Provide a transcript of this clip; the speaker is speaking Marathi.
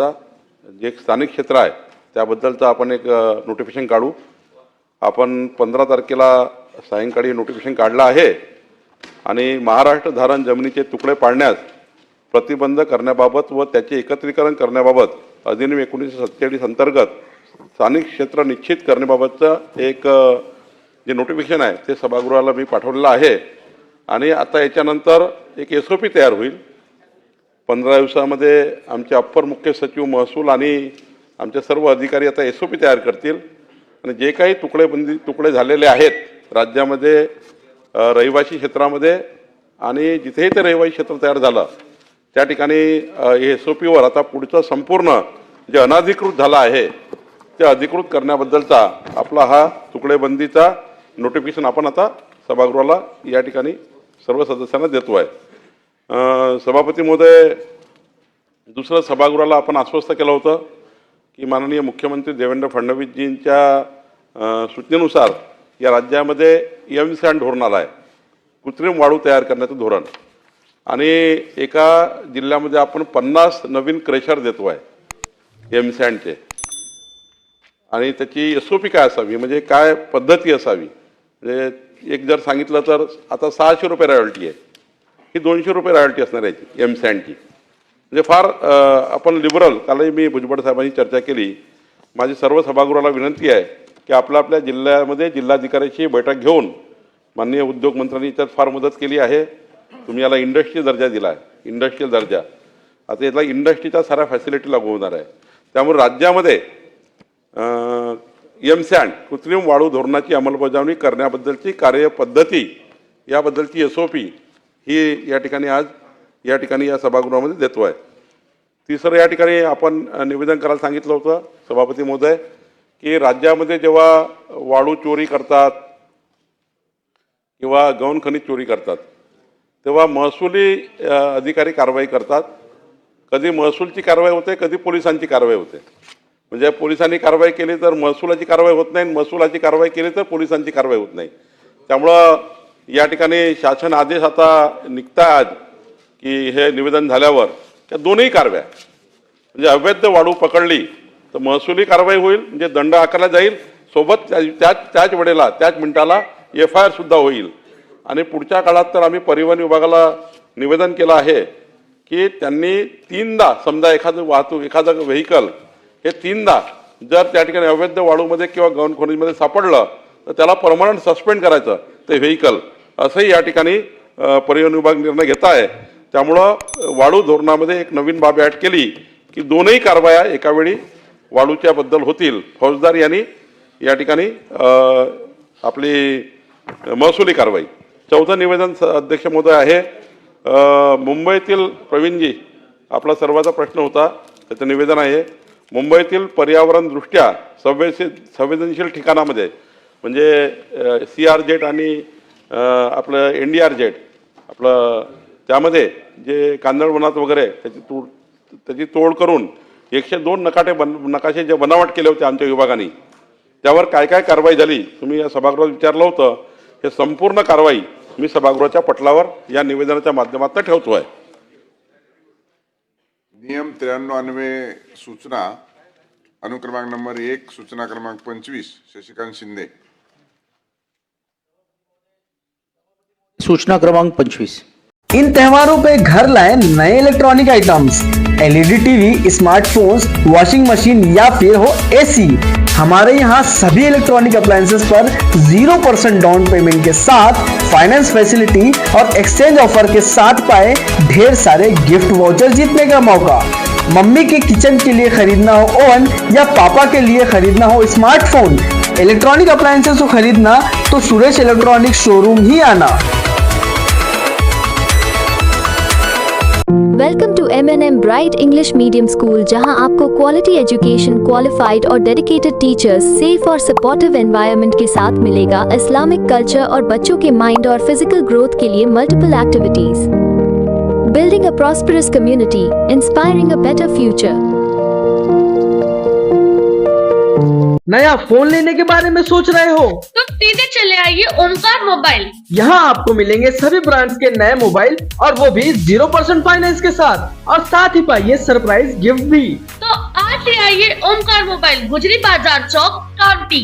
संबंधितचा जे स्थानिक क्षेत्र आहे त्याबद्दलचं आपण एक नोटिफिकेशन काढू. आपण पंधरा तारखेला सायंकाळी नोटिफिकेशन काढलं आहे आणि महाराष्ट्र धारण जमिनीचे तुकडे पाडण्यास प्रतिबंध करण्याबाबत व त्याचे एकत्रीकरण करण्याबाबत अधिनियम एकोणीसशे सत्तेचाळीस अंतर्गत स्थानिक क्षेत्र निश्चित करण्याबाबतचं एक जे नोटिफिकेशन आहे ते सभागृहाला मी पाठवलेलं आहे. आणि आता याच्यानंतर एक एस ओ पी तयार होईल. पंधरा दिवसामध्ये आमचे अप्पर मुख्य सचिव महसूल आणि आमचे सर्व अधिकारी आता एस ओ पी तयार करतील. आणि जे काही तुकडे बंदी तुकडे झालेले आहेत राज्यामध्ये रहिवासी क्षेत्रामध्ये आणि जिथेही ते रहिवासी क्षेत्र तयार झालं त्या ठिकाणी एस ओ पीवर आता पुढचं संपूर्ण जे अनाधिकृत झालं आहे ते अधिकृत करण्याबद्दलचा आपला हा तुकडेबंदीचा नोटिफिकेशन आपण आता सभागृहाला या ठिकाणी सर्व सदस्यांना देतो आहे सभापती महोदय दुसरं सभागृहाला आपण आश्वस्त केलं होतं की माननीय मुख्यमंत्री देवेंद्र फडणवीसजींच्या सूचनेनुसार या राज्यामध्ये एम सॅन धोरण आलं आहे. कृत्रिम वाळू तयार करण्याचं धोरण. आणि एका जिल्ह्यामध्ये आपण पन्नास नवीन क्रेशर देतो आहे एम सॅनचे आणि त्याची एस ओ पी काय असावी? म्हणजे काय पद्धती असावी? म्हणजे एक जर सांगितलं तर आता सहाशे रुपये रॉयल्टी आहे. ही दोनशे रुपये रॉयल्टी असणार आहे याची एम सॅनची म्हणजे फार आपण लिबरल कालही मी भुजबळ साहेबांनी चर्चा केली. माझी सर्व सभागृहाला विनंती आहे की आपल्या आपल्या जिल्ह्यामध्ये जिल्हाधिकाऱ्याची बैठक घेऊन माननीय उद्योगमंत्र्यांनी त्यात फार मदत केली आहे. तुम्ही याला इंडस्ट्रीयल दर्जा दिला आहे इंडस्ट्रीयल दर्जा. आता याला इंडस्ट्रीच्या साऱ्या फॅसिलिटी लागू होणार आहे. त्यामुळे राज्यामध्ये एम सँड कृत्रिम वाळू धोरणाची अंमलबजावणी करण्याबद्दलची कार्यपद्धती याबद्दलची एस ओ पी ही या ठिकाणी आज या ठिकाणी या सभागृहामध्ये देतो आहे तिसरं या ठिकाणी आपण निवेदन करायला सांगितलं होतं सभापती महोदय की राज्यामध्ये जेव्हा वाळू चोरी करतात किंवा गौण खनिज चोरी करतात तेव्हा महसुली अधिकारी कारवाई करतात. कधी महसूलची कारवाई होते कधी पोलिसांची कारवाई होते. म्हणजे पोलिसांनी कारवाई केली तर महसुलाची कारवाई होत नाही महसुलाची कारवाई केली तर पोलिसांची कारवाई होत नाही. त्यामुळं या ठिकाणी शासन आदेश आता निघताय आज की हे निवेदन झाल्यावर त्या दोन्ही कारवाया म्हणजे अवैध वाळू पकडली तर महसुली कारवाई होईल म्हणजे दंड आकारला जाईल. सोबत त्या- त्याच त्याच वेळेला त्याच मिनिटाला एफ आय आरसुद्धा होईल. आणि पुढच्या काळात तर आम्ही परिवहन विभागाला निवेदन केलं आहे की त्यांनी तीनदा समजा एखादं वाहतूक एखादं व्हेकल हे तीनदा जर त्या ठिकाणी अवैध वाळूमध्ये किंवा गौण खनिजमध्ये सापडलं तर त्याला परमनंट सस्पेंड करायचं ते व्हेकल असंही या ठिकाणी पर्यटन परिवहन विभाग निर्णय घेत आहे त्यामुळं वाळू धोरणामध्ये एक नवीन बाब ॲड केली की दोनही कारवाया एकावेळी वाळूच्या बद्दल होतील. फौजदार यांनी या ठिकाणी आपली महसुली कारवाई. चौथं निवेदन स- अध्यक्ष महोदय आहे. मुंबईतील प्रवीणजी आपला सर्वाचा प्रश्न होता त्याचं निवेदन आहे. मुंबईतील पर्यावरणदृष्ट्या संवेदनशील संवेदनशील ठिकाणामध्ये म्हणजे सी आर जेट आणि आपलं एन डी आर जेट आपलं त्यामध्ये जे कांदळ वनात वगैरे त्याची तोड त्याची तोड करून एकशे दोन नकाटे बन नकाशे जे बनावट केले होते आमच्या विभागाने त्यावर काय काय कारवाई झाली तुम्ही या सभागृहात विचारलं होतं. हे संपूर्ण कारवाई मी सभागृहाच्या पटलावर या निवेदनाच्या माध्यमातून ठेवतो आहे. नियम त्र्याण्णव अन्वे सूचना अनुक्रमांक नंबर एक सूचना क्रमांक पंचवीस शशिकांत शिंदे. सूचना क्रमांक पंचवीस। इन त्योहारों पे घर लाए नए electronic items LED TV smartphones washing machine या फिर हो एसी हमारे यहाँ सभी इलेक्ट्रॉनिक अप्लायंसेस पर ज़ीरो परसेंट डाउन पेमेंट के साथ फाइनेंस फैसिलिटी और एक्सचेंज ऑफ़र के साथ पाए ढेर सारे गिफ्ट वाउचर जीतने का मौका। मम्मी के किचन के लिए खरीदना हो ओवन या पापा के लिए खरीदना हो स्मार्टफ़ोन इलेक्ट्रॉनिक अप्लायंसेस को खरीदना तो सुरेश इलेक्ट्रॉनिक शोरूम ही आना। Welcome to M N M bright English medium school जहां आपको क्वालिटी एजुकेशन क्वालिफाइड और डेडिकेटेड टीचर्स सेफ और सपोर्टिव एनवायरनमेंट के साथ मिलेगा इस्लामिक कल्चर और बच्चों के माइंड और फिजिकल ग्रोथ के लिए multiple activities building a prosperous community inspiring a better future नया फ़ोन लेने के बारे में सोच रहे हो? तो सीधे चले आइए ओमकार मोबाइल। यहाँ आपको मिलेंगे सभी ब्रांड्स के नए मोबाइल और वो भी ज़ीरो परसेंट फाइनेंस के साथ। और साथ ही पाइए सरप्राइज़ गिफ्ट भी। तो आज ले आइए ओमकार मोबाइल गुजरी बाज़ार चौक कांटी